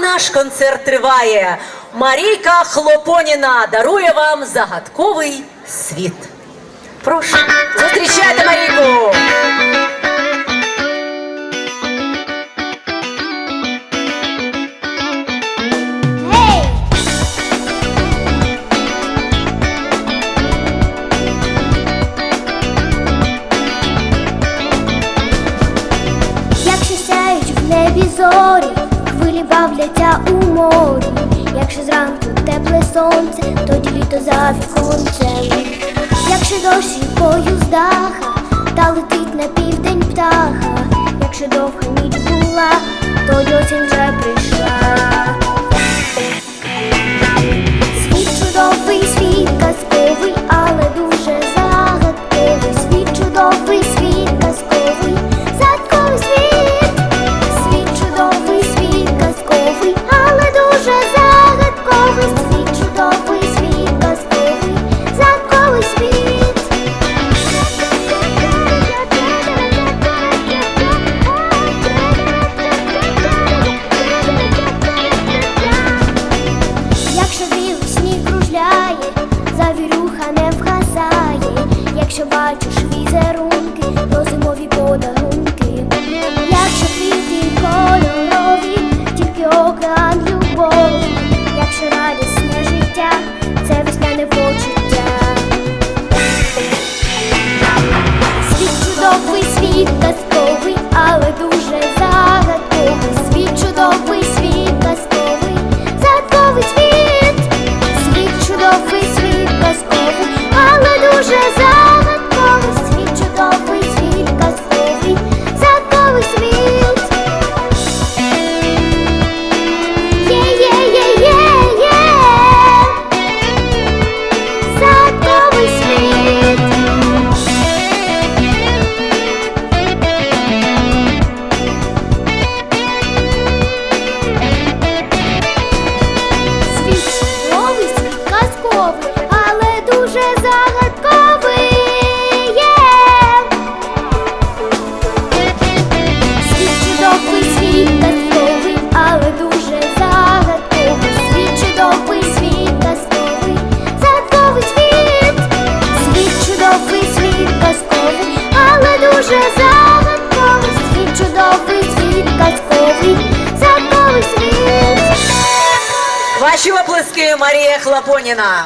Наш концерт триває. Марійка Хлопоніна дарує вам загадковий світ. Прошу, зустрічайте Марійку! Якщо сяють в небі зорі, хвилі бавляться у морі. Якщо зранку тепле сонце, тоді літо за віконцем. Якщо дощ з даха, та летить на південь птаха. Якщо довга ніч була, тоді осінь вже прийшла. Світ чудовий, світ казковий, але дуже загадковий. Світ чудовий, якщо бачиш візерунки, то зимові подарунки, Ваші оплески, Марія Хлопоніна.